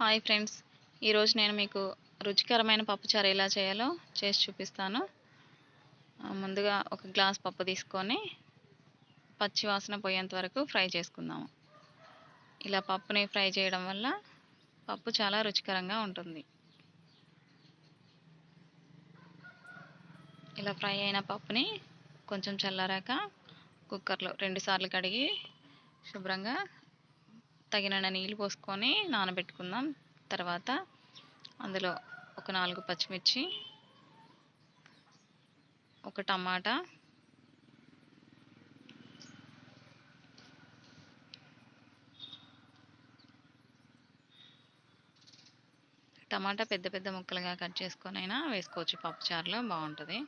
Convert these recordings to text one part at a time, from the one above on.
Hi friends. ఈరోజు నేను మీకు రుచికరమైన పప్పుచారు ఎలా చేయాలో చేసి చూపిస్తాను. ముందుగా ఒక గ్లాస్ పప్పు తీసుకొని పచ్చి వాసన పోయేంత వరకు ఫ్రై చేసుకుందాము. ఇలా పప్పుని ఫ్రై చేయడం వల్ల పప్పు చాలా రుచికరంగా ఉంటుంది. ఇలా ఫ్రై అయిన పప్పుని కొంచెం చల్లారాక కుక్కర్లో రెండుసార్లు కడిగి శుభ్రంగా తగినన్న నీళ్ళు పోసుకొని నానబెట్టుకుందాం. తర్వాత అందులో ఒక నాలుగు పచ్చిమిర్చి ఒక టమాటా టమాటా పెద్ద పెద్ద ముక్కలుగా కట్ చేసుకొని అయినా వేసుకోవచ్చు. పప్పుచారులో బాగుంటుంది.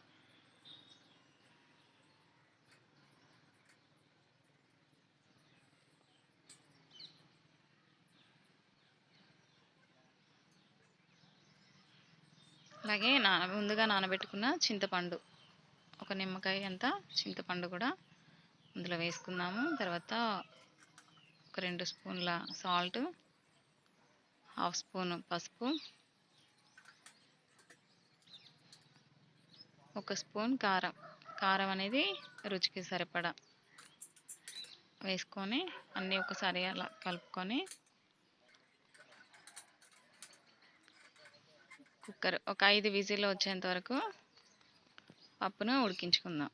అలాగే నాన ముందుగా నానబెట్టుకున్న చింతపండు. ఒక నిమ్మకాయ అంత చింతపండు కూడా అందులో వేసుకుందాము. తర్వాత ఒక రెండు స్పూన్ల సాల్ట్ హాఫ్ స్పూన్ పసుపు ఒక స్పూన్ కారం. కారం అనేది రుచికి సరిపడా. వేసుకొని అన్నీ ఒకసారి అలా కలుపుకొని కుక్కర్ ఒక ఐదు విజిల్ వచ్చేంత వరకు పప్పును ఉడికించుకుందాం.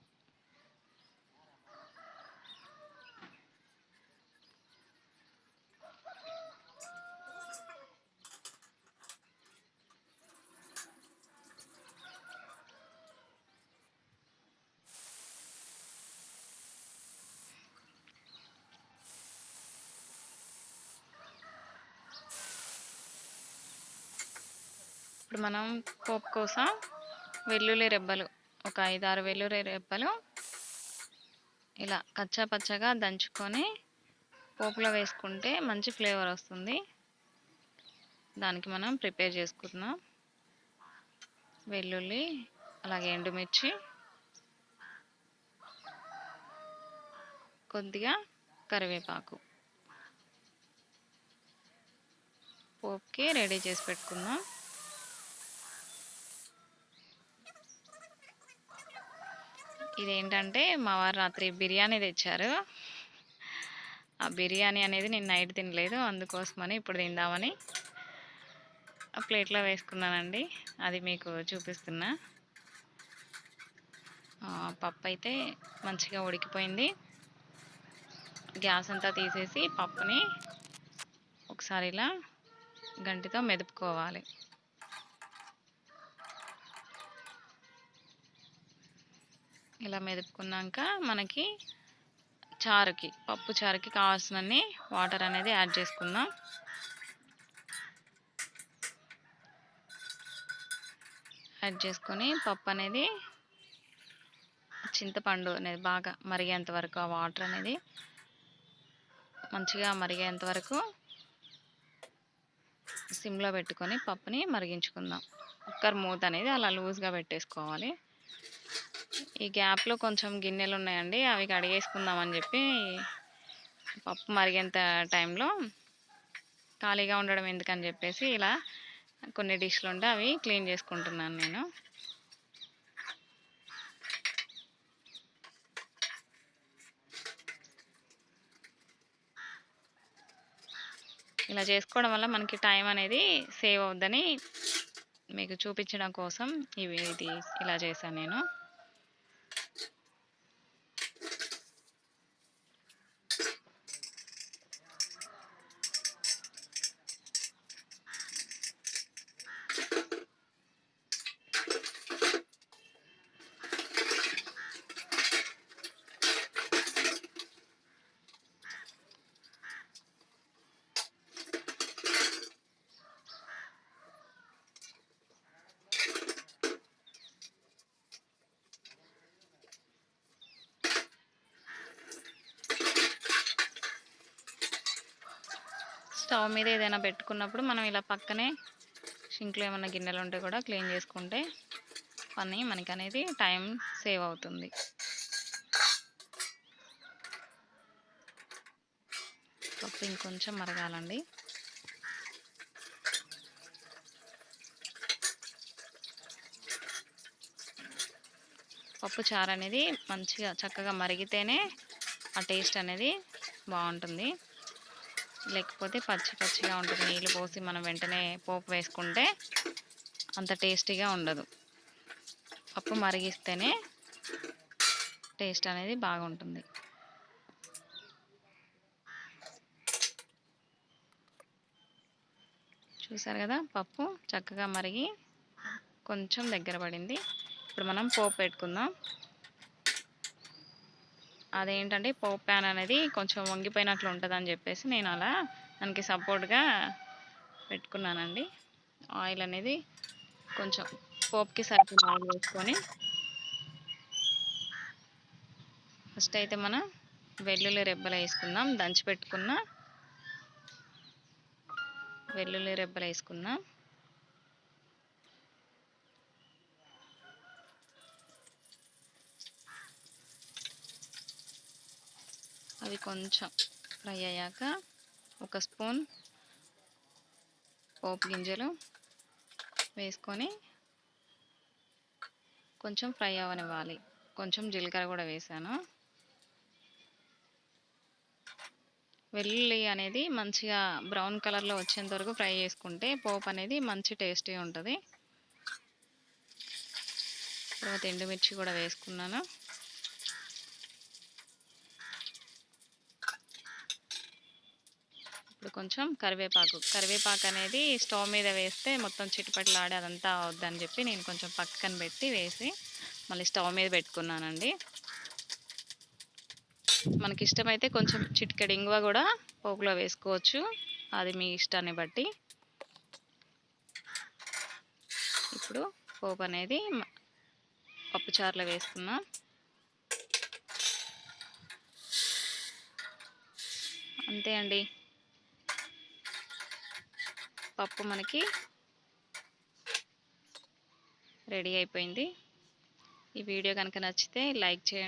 ఇప్పుడు మనం పోపు కోసం వెల్లుల్లి రెబ్బలు ఒక ఐదారు వెల్లుల్లి రెబ్బలు ఇలా కచ్చా పచ్చగా దంచుకొని పోపులో వేసుకుంటే మంచి ఫ్లేవర్ వస్తుంది. దానికి మనం ప్రిపేర్ చేసుకుందాం. వెల్లుల్లి అలాగే ఎండుమిర్చి కొద్దిగా కరివేపాకు. పోపుకి రెడీ చేసి పెట్టుకుందాం. ఇదేంటంటే మా వారు రాత్రి బిర్యానీ తెచ్చారు. ఆ బిర్యానీ అనేది నేను నైట్ తినలేదు అందుకోసమని ఇప్పుడు తిందామని ఆ ప్లేట్లో వేసుకున్నానండి. అది మీకు చూపిస్తున్నా. పప్పు అయితే మంచిగా ఉడికిపోయింది. గ్యాస్ అంతా తీసేసి పప్పుని ఒకసారి ఇలా గంటితో మెదుపుకోవాలి. ఇలా మెదుపుకున్నాక మనకి చారుకి పప్పు చారుకి కావాల్సినన్ని వాటర్ అనేది యాడ్ చేసుకుందాం. యాడ్ చేసుకొని పప్పు అనేది చింతపండు అనేది బాగా మరిగేంత వరకు ఆ వాటర్ అనేది మంచిగా మరిగేంత వరకు సిమ్లో పెట్టుకొని పప్పుని మరిగించుకుందాం. కుక్కర్ మూత అనేది అలా లూజ్గా పెట్టేసుకోవాలి. ఈ గ్యాప్లో కొంచెం గిన్నెలు ఉన్నాయండి అవి కడిగేసుకుందామని చెప్పి పప్పు మరిగేంత టైంలో ఖాళీగా ఉండడం ఎందుకని చెప్పేసి ఇలా కొన్ని డిష్లు ఉంటే అవి క్లీన్ చేసుకుంటున్నాను నేను. ఇలా చేసుకోవడం వల్ల మనకి టైం అనేది సేవ్ అవుద్దని మీకు చూపించడం కోసం ఇవి ఇది ఇలా చేశాను నేను. స్టవ్ మీద ఏదైనా పెట్టుకున్నప్పుడు మనం ఇలా పక్కనే షింక్లో ఏమైనా గిన్నెలు ఉంటే కూడా క్లీన్ చేసుకుంటే పని మనకి అనేది టైం సేవ్ అవుతుంది. పప్పు ఇంకొంచెం మరగాలండి. పప్పు చారు అనేది మంచిగా చక్కగా మరిగితేనే ఆ టేస్ట్ అనేది బాగుంటుంది. లేకపోతే పచ్చి పచ్చిగా ఉంటుంది. నీళ్ళు పోసి మనం వెంటనే పోపు వేసుకుంటే అంత టేస్టీగా ఉండదు. పప్పు మరిగిస్తేనే టేస్ట్ అనేది బాగుంటుంది. చూసారు కదా? పప్పు చక్కగా మరిగి కొంచెం దగ్గర పడింది. ఇప్పుడు మనం పోపు పెట్టుకుందాం. అదేంటంటే పోప్ ప్యాన్ అనేది కొంచెం వంగిపోయినట్లు ఉంటుందని చెప్పేసి నేను అలా దానికి సపోర్ట్గా పెట్టుకున్నానండి. ఆయిల్ అనేది కొంచెం పోప్కి సరిపడిన ఆయిల్ వేసుకొని ఫస్ట్ అయితే మనం వెల్లుల్లి రెబ్బలు వేసుకుందాం. దంచి పెట్టుకున్న వెల్లుల్లి రెబ్బలు వేసుకుందాం. అవి కొంచెం ఫ్రై అయ్యాక ఒక స్పూన్ పోపు గింజలు వేసుకొని కొంచెం ఫ్రై అవ్వనివ్వాలి కొంచెం జీలకర్ర కూడా వేసాను. వెల్లుల్లి అనేది మంచిగా బ్రౌన్ కలర్లో వచ్చేంత వరకు ఫ్రై చేసుకుంటే పోపు అనేది మంచి టేస్టీ ఉంటుంది. తర్వాత ఎండుమిర్చి కూడా వేసుకున్నాను. ఇప్పుడు కొంచెం కరివేపాకు కరివేపాకు అనేది స్టవ్ మీద వేస్తే మొత్తం చిటిపట్లాడి అదంతా అవద్దని చెప్పి నేను కొంచెం పక్కన పెట్టి వేసి మళ్ళీ స్టవ్ మీద పెట్టుకున్నానండి. మనకి ఇష్టమైతే కొంచెం చిటికెడు ఇంగువ కూడా పోపులో వేసుకోవచ్చు. అది మీ ఇష్టాన్ని బట్టి. ఇప్పుడు పోపు అనేది పప్పుచారులో వేసుకున్నాం. అంతే అండి. పప్పు మనకి రెడీ అయిపోయింది. ఈ వీడియో కనుక నచ్చితే లైక్ చేయండి.